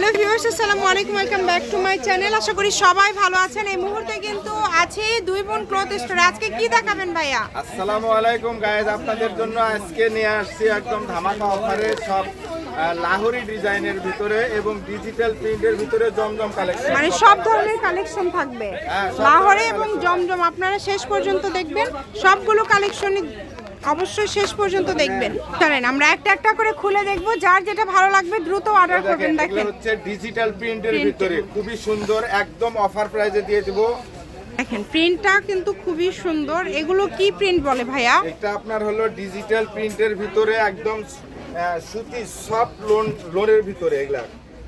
Hello viewers আসসালামু আলাইকুম welcome back to my channel. আশা করি সবাই ভালো আছেন। এই মুহূর্তে কিন্তু আছে দুই বোন ক্লথ স্টোরে। আজকে কি দেখাবেন ভাইয়া? আসসালামু আলাইকুম গায়েজ আপনাদের জন্য আজকে নিয়ে আসছি একদম ধামাকা অফারে সব লাহোরি ডিজাইনের ভিতরে এবং ডিজিটাল প্রিন্টের ভিতরে জমজম কালেকশন মানে সব ধরনের কালেকশন থাকবে। হ্যাঁ, লাহোরে এবং জমজম আপনারা শেষ পর্যন্ত দেখবেন। সবগুলো কালেকশনই অবশ্যই শেষ পর্যন্ত দেখবেন। চলেন আমরা একটা একটা করে খুলে দেখব যার যেটা ভালো লাগবে দ্রুত অর্ডার করবেন দেখেন। হচ্ছে ডিজিটাল প্রিন্টের ভিতরে। খুবই সুন্দর একদম অফার প্রাইজে দিয়ে দিব। দেখেন প্রিন্টটা কিন্তু খুবই সুন্দর। এগুলো কি প্রিন্ট বলে ভাইয়া? এটা আপনার হলো ডিজিটাল প্রিন্টের ভিতরে একদম সুতি সফট লোন লোনের ভিতরে এগুলা।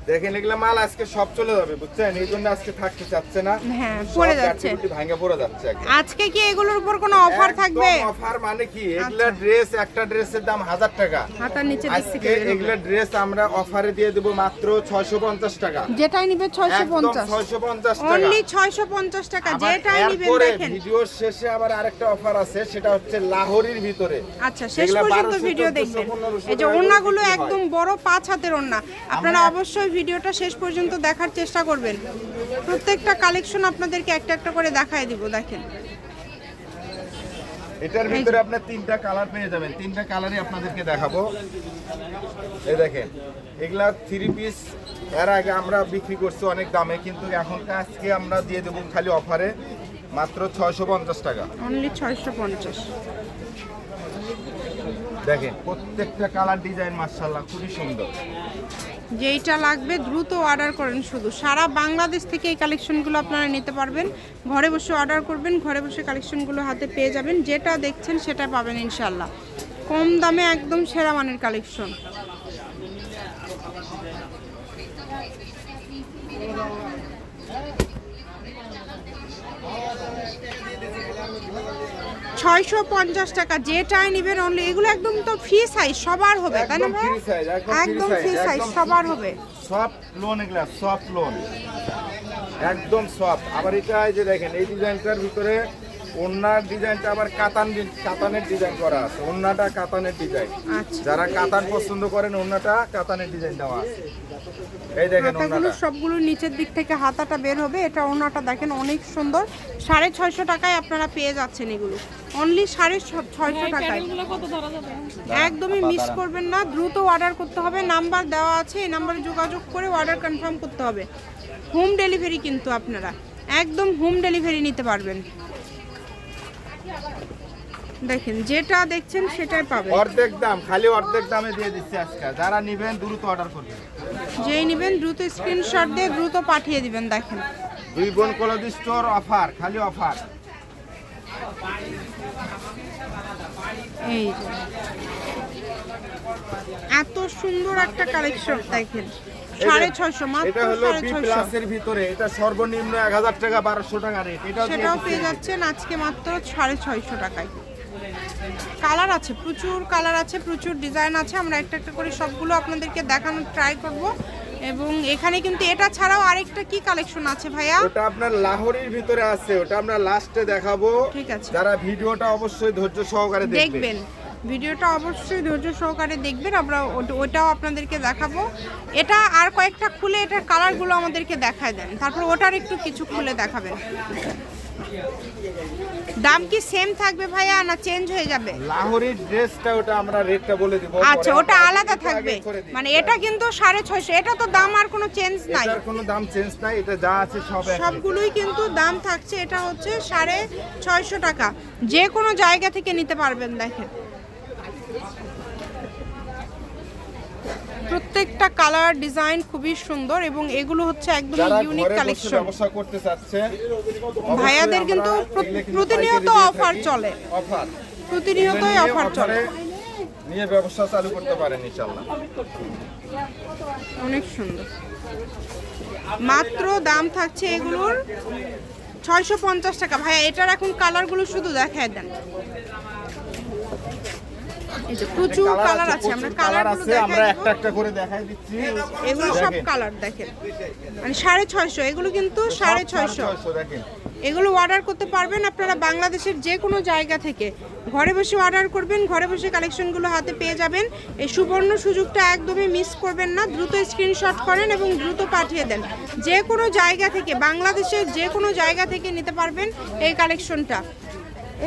দেখেন এগুলা মাল আজকে সব চলে যাবে বুঝছেন? এই জন্য আজকে থাকতে চাচ্ছে না। হ্যাঁ, পড়ে যাচ্ছে। ভাঙে পড়ে যাচ্ছে আজকে কি এগুলোর উপর কোনো অফার থাকবে? অফার মানে কি? এগুলা ড্রেস একটা ড্রেসের দাম হাজার টাকা। হাতার নিচে হবে। এগুলা ড্রেস আমরা অফারে দিয়ে দেবো মাত্র ছয়শো পঞ্চাশ টাকা। যেটাই নিবে ছয়শো একদম পঞ্চাশ। ছয়শো পঞ্চাশ টাকা। অনলি ছয়শো পঞ্চাশ টাকা যেটাই নিবেন দেখেন। ভিডিওর শেষে আবার আরেকটা অফার আছে সেটা হচ্ছে লাহোরির ভিতরে। আচ্ছা শেষ পর্যন্ত ভিডিও দেখবেন। এই যে হয়। একদম বড় পাঁচ হাতের ওড়না। আপনারা অবশ্যই ভিডিওটা শেষ পর্যন্ত দেখার চেষ্টা করবেন। প্রত্যেকটা কালেকশন আপনাদেরকে একটা একটা করে দেখায় দিব দেখেন। এটার ভিতরে আপনার তিনটা কালার পেয়ে যাবেন। তিনটা কালারই আপনাদেরকে দেখাবো। এই দেখেন এগুলা থ্রি পিস এর আগে আমরা বিক্রি করছি অনেক দামে কিন্তু এখন আজকে আমরা দিয়ে দেবো খালি অফারে মাত্র ছয়শো পঞ্চাশ টাকা। অনলি ছয়শো পঞ্চাশ। দেখেন। প্রত্যেকটা কালার ডিজাইন মার্শাল্লাহ খুবই সুন্দর। যেইটা লাগবে দ্রুত অর্ডার করেন শুধু। সারা বাংলাদেশ থেকে এই কালেকশনগুলো আপনারা নিতে পারবেন। ঘরে বসে অর্ডার করবেন ঘরে বসে কালেকশনগুলো হাতে পেয়ে যাবেন। যেটা দেখছেন সেটা পাবেন ইনশাল্লাহ কম দামে একদম সেরা মানের কালেকশন ছয়শো পঞ্চাশ টাকা যেটাই নেবেন অনলি এগুলো একদম তো ফ্রি সাইজ সবার হবে তাই না একদম ফ্রি সাইজ সবার হবে। সফট লোন এগুলা সফট লোন একদম সফট আবার এটা এই যে দেখেন এই ডিজাইনটার ভিতরে ওড়নার ডিজাইনটা আবার কাতান কাতানের ডিজাইন করা আছে। ওড়নাটা কাতানের ডিজাইন। আচ্ছা। যারা কাতান পছন্দ করেন ওড়নাটা কাতানের ডিজাইন দেওয়া আছে। এই দেখেন হাতাগুলো সবগুলো নিচের দিক থেকে হাতাটা বের হবে। এটা ওনাটা দেখেন অনেক সুন্দর। সাড়ে ছয়শো টাকায় আপনারা পেয়ে যাচ্ছেন এগুলো। অনলি সাড়ে ছ- ছয়শো টাকায়। একদমই মিস করবেন না। দ্রুত অর্ডার করতে হবে। নাম্বার দেওয়া আছে। এই নাম্বারে যোগাযোগ করে অর্ডার কনফার্ম করতে হবে। হোম ডেলিভারি কিন্তু আপনারা। একদম হোম ডেলিভারি নিতে পারবেন। দেখেন যেটা দেখছেন সেটাই পাবেন। অর্ধেক দাম খালি অর্ধেক দামে দিয়ে দিচ্ছি আজকে। যারা নিবেন দ্রুত অর্ডার করবেন। যেই নেবেন দ্রুত স্ক্রিনশট দিয়ে দ্রুত পাঠিয়ে দিবেন দেখেন। দুই বোন কলদি স্টোর অফার খালি অফার এই এত সুন্দর একটা কালেকশন দেখেন। সাড়ে ছয়শো মাত্র সাড়ে ছয়শো। প্লাসের ভিতরে। এটা সর্বনিম্ন এক হাজার টাকা বারোশো টাকা রেট সেটাও। পেয়ে যাচ্ছেন আজকে মাত্র সাড়ে ছয়শো টাকায়। কালার আছে প্রচুর কালার আছে প্রচুর ডিজাইন আছে। আমরা একটা একটা করে সবগুলো আপনাদেরকে দেখানোর ট্রাই করব। এবং এখানে কিন্তু এটা ছাড়াও আরেকটা কি কালেকশন আছে ভাইয়া? ওটা আপনার লাহোরির ভিতরে আছে। ওটা আমরা লাস্টে দেখাবো। ঠিক আছে। যারা ভিডিওটা অবশ্যই ধৈর্য সহকারে দেখবেন। ভিডিওটা অবশ্যই ধৈর্য সহকারে দেখবেন। আমরা ওটা- ওটাও আপনাদেরকে দেখাবো। এটা আর কয়েকটা খুলে এটার কালারগুলো আমাদেরকে দেখায় দেন। তারপর ওটার একটু কিছু খুলে দেখাবেন। দাম কি সেম থাকবে ভাইয়া না চেঞ্জ হয়ে যাবে? লাহোরির ড্রেসটা ওটা আমরা রেটটা বলে দিব। আচ্ছা ওটা আলাদা থাকবে। মানে এটা কিন্তু সাড়ে ছয়শো। এটা তো দাম আর কোনো চেঞ্জ নাই। এটার কোনো দাম চেঞ্জ নাই। এটা যা আছে সব সবগুলোই কিন্তু দাম থাকছে। এটা হচ্ছে সাড়ে ছয়শো টাকা। যে কোনো জায়গা থেকে নিতে পারবেন দেখেন। প্রত্যেকটা কালার ডিজাইন খুবই সুন্দর এবং এগুলো হচ্ছে একদম ইউনিক কালেকশন ব্যবসা করতে চাচ্ছে ভাইয়াদের কিন্তু প্রতিনিয়ত অফার চলে। অফার। প্রতিনিয়তই অফার চলে। নিয়ে ব্যবসা চালু করতে পারেন ইনশাআল্লাহ। অনেক সুন্দর। মাত্র দাম থাকছে এগুলোর ছয়শো পঞ্চাশ টাকা। ভাইয়া এটার এখন কালারগুলো শুধু দেখায় দেন। এই যে প্রচুর কালার আছে আমরা কালার আছে আমরা একটা একটা করে দেখাই দিচ্ছি। এগুলো সব কালার দেখেন। মানে সাড়ে ছয়শো এগুলো কিন্তু সাড়ে ছয়শো। ছয়শো এগুলো অর্ডার করতে পারবেন আপনারা বাংলাদেশের যে কোনো জায়গা থেকে। ঘরে বসে অর্ডার করবেন ঘরে বসে কালেকশনগুলো হাতে পেয়ে যাবেন। এই সুবর্ণ সুযোগটা একদমই মিস করবেন না দ্রুত স্ক্রিনশট করেন এবং দ্রুত পাঠিয়ে দেন। যে কোনো জায়গা থেকে বাংলাদেশের যে কোনো জায়গা থেকে নিতে পারবেন এই কালেকশনটা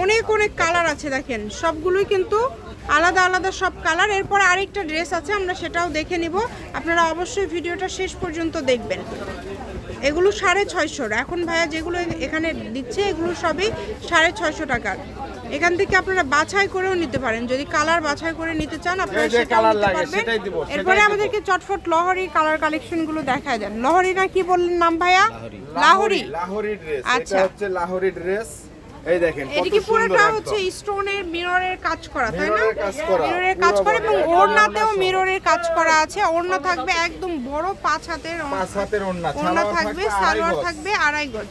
অনেক অনেক কালার আছে দেখেন। সবগুলোই কিন্তু আলাদা আলাদা সব কালার এরপর আরেকটা ড্রেস আছে আমরা সেটাও দেখে নিব। আপনারা অবশ্যই ভিডিওটা শেষ পর্যন্ত দেখবেন। এগুলো সাড়ে ছয়শোর। এখন ভাইয়া যেগুলো এখানে দিচ্ছে এগুলো সবই সাড়ে ছয়শো টাকার এখান থেকে আপনারা বাছাই করেও নিতে পারেন। যদি কালার বাছাই করে নিতে চান আপনারা নিতে পারবেন। সেটাই দিব, সেটাই এরপরে আমাদেরকে চটফট লহরি কালার কালেকশনগুলো দেখায় দেন। লহরি না কি বললেন নাম ভাইয়া? লাহরি। লাহোরি। ড্রেস। আচ্ছা। এটা হচ্ছে লাহোরি ড্রেস। এই দেখেন এটা কি পুরোটা হচ্ছে স্টোনের মিররের কাজ করা তাই না? মিররের কাজ করা, এবং ওড়নাতেও মিররের কাজ করা আছে। ওড়না থাকবে একদম বড় পাঁচ হাতের পাঁচ হাতের ওড়না ওড়না থাকবে সালোয়ার থাকবে আড়াই গজ।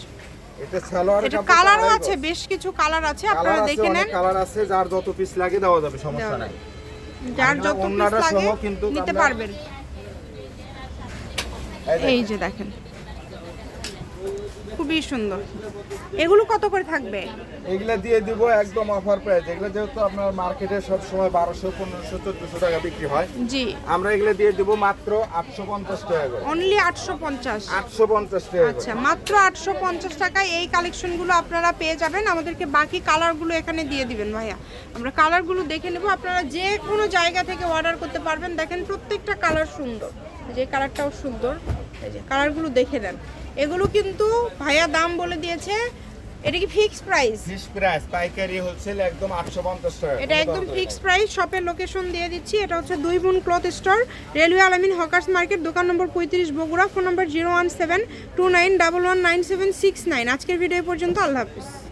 এটা সালোয়ার এটা কালারও আছে বেশ কিছু কালার আছে আপনারা দেখে নেন। কালার আছে যার যত পিস লাগে দেওয়া যাবে সমস্যা নাই। যার যত পিস লাগে নিতে পারবেন। এই যে দেখেন। খুবই সুন্দর। এগুলো কত করে থাকবে? এগুলা দিয়ে দিব একদম অফার প্রাইস এগুলা যেহেতু আপনার মার্কেটে সব সময় বারোশো পনেরোশো চোদ্দশো টাকা বিক্রি হয় জি। আমরা এগুলা দিয়ে দিব মাত্র আটশো পঞ্চাশ টাকা করে। অনলি আটশো পঞ্চাশ? আটশো পঞ্চাশ টাকা করে। আচ্ছা মাত্র আটশো পঞ্চাশ টাকায় এই কালেকশনগুলো আপনারা পেয়ে যাবেন। আমাদেরকে বাকি কালারগুলো এখানে দিয়ে দিবেন ভাইয়া। আমরা কালারগুলো দেখে নেব। আপনারা যে কোনো জায়গা থেকে অর্ডার করতে পারবেন। দেখেন প্রত্যেকটা কালার সুন্দর। যে কালারটাও সুন্দর। এই যে কালারগুলো দেখে নেন। এগুলো কিন্তু ভাইয়া দাম বলে দিয়েছে। এটা কি ফিক্স প্রাইস ফিক্স প্রাইস পাইকারি হোলসেল একদম আটশো পঞ্চাশ টাকা। এটা একদম ফিক্স প্রাইস শপের লোকেশন দিয়ে দিচ্ছি। এটা হচ্ছে দুই বোন cloth store railway Alamin hawkers market দোকান নম্বর পঁয়ত্রিশ Bogura phone number zero one seven two nine double one nine seven six nine আজকের ভিডিও পর্যন্ত আল্লাহ হাফিজ।